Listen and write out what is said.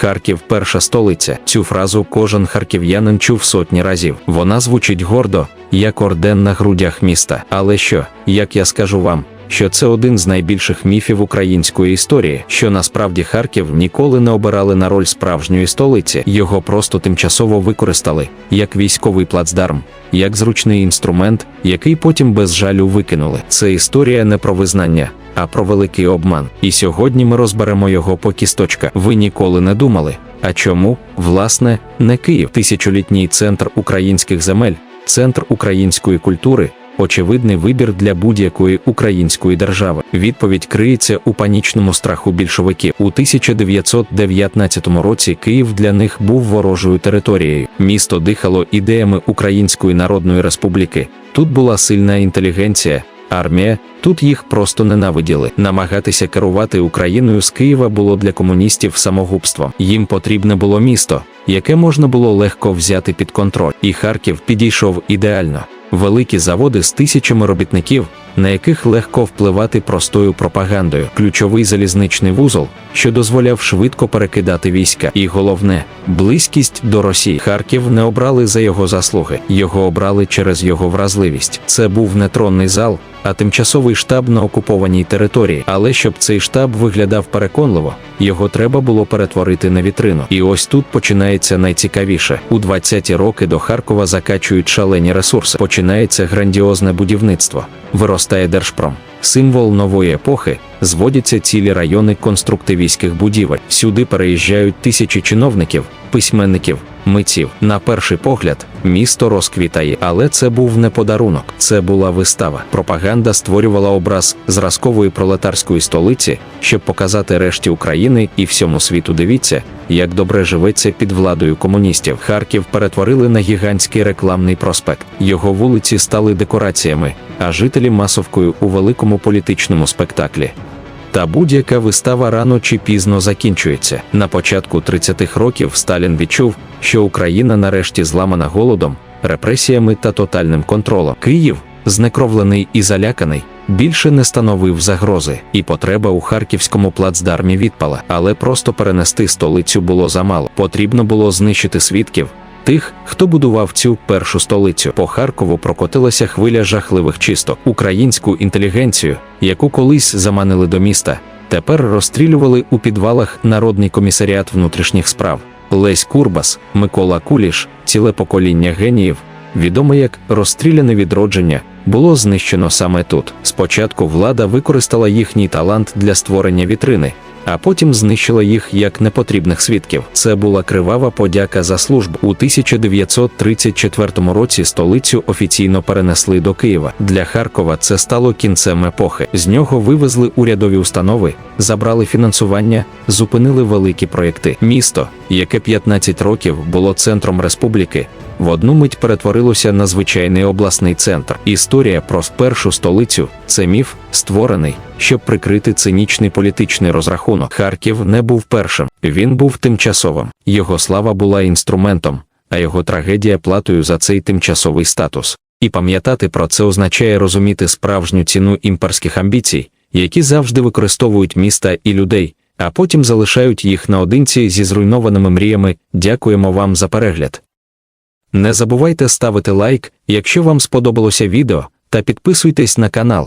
Харків перша столиця. Цю фразу кожен харків'янин чув сотні разів. Вона звучить гордо, як орден на грудях міста. Але що, як я скажу вам, що це один з найбільших міфів української історії, що насправді Харків ніколи не обирали на роль справжньої столиці, його просто тимчасово використали як військовий плацдарм, як зручний інструмент, який потім без жалю викинули. Це історія не про визнання, а про великий обман. І сьогодні ми розберемо його по кісточках. Ви ніколи не думали. А чому, власне, не Київ, тисячолітній центр українських земель, центр української культури, очевидний вибір для будь-якої української держави. Відповідь криється у панічному страху більшовиків. У 1919 році Київ для них був ворожою територією. Місто дихало ідеями Української Народної Республіки. Тут була сильна інтелігенція. Армія тут їх просто ненавиділи. Намагатися керувати Україною з Києва було для комуністів самогубством. Їм потрібне було місто, яке можна було легко взяти під контроль. І Харків підійшов ідеально. Великі заводи з тисячами робітників, на яких легко впливати простою пропагандою, ключовий залізничний вузол, що дозволяв швидко перекидати війська. І головне близькість до Росії. Харків не обрали за його заслуги, його обрали через його вразливість. Це був нетронний зал, а тимчасовий штаб на окупованій території. Але щоб цей штаб виглядав переконливо, його треба було перетворити на вітрину. І ось тут починається найцікавіше. У 20-ті роки до Харкова закачують шалені ресурси. Починається грандіозне будівництво, виростає Держпром. Символ нової епохи зводяться цілі райони конструктивістських будівель. Сюди переїжджають тисячі чиновників, письменників, митців. На перший погляд, місто розквітає, але це був не подарунок, це була вистава. Пропаганда створювала образ зразкової пролетарської столиці, щоб показати решті України і всьому світу. Дивіться, як добре живеться під владою комуністів. Харків перетворили на гігантський рекламний проспект. Його вулиці стали декораціями, а жителі масовкою у великому політичному спектаклі. Та будь-яка вистава рано чи пізно закінчується. На початку 30-х років Сталін відчув, що Україна нарешті зламана голодом, репресіями та тотальним контролем. Київ, знекровлений і заляканий, більше не становив загрози, і потреба у харківському плацдармі відпала. Але просто перенести столицю було замало. Потрібно було знищити свідків. Тих, хто будував цю першу столицю, по Харкову прокотилася хвиля жахливих чисток. Українську інтелігенцію, яку колись заманили до міста, тепер розстрілювали у підвалах Народний комісаріат внутрішніх справ. Лесь Курбас, Микола Куліш, ціле покоління геніїв, відоме як розстріляне відродження, було знищено саме тут. Спочатку влада використала їхній талант для створення вітрини, а потім знищила їх як непотрібних свідків. Це була кривава подяка за службу. У 1934 році столицю офіційно перенесли до Києва. Для Харкова це стало кінцем епохи. З нього вивезли урядові установи, забрали фінансування, зупинили великі проєкти. Місто, яке 15 років було центром республіки, в одну мить перетворилося на звичайний обласний центр. Історія про першу столицю це міф, створений, щоб прикрити цинічний політичний розрахунок. Харків не був першим, він був тимчасовим. Його слава була інструментом, а його трагедія платою за цей тимчасовий статус. І пам'ятати про це означає розуміти справжню ціну імперських амбіцій, які завжди використовують міста і людей, а потім залишають їх наодинці зі зруйнованими мріями. Дякуємо вам за перегляд. Не забувайте ставити лайк, якщо вам сподобалося відео, та підписуйтесь на канал.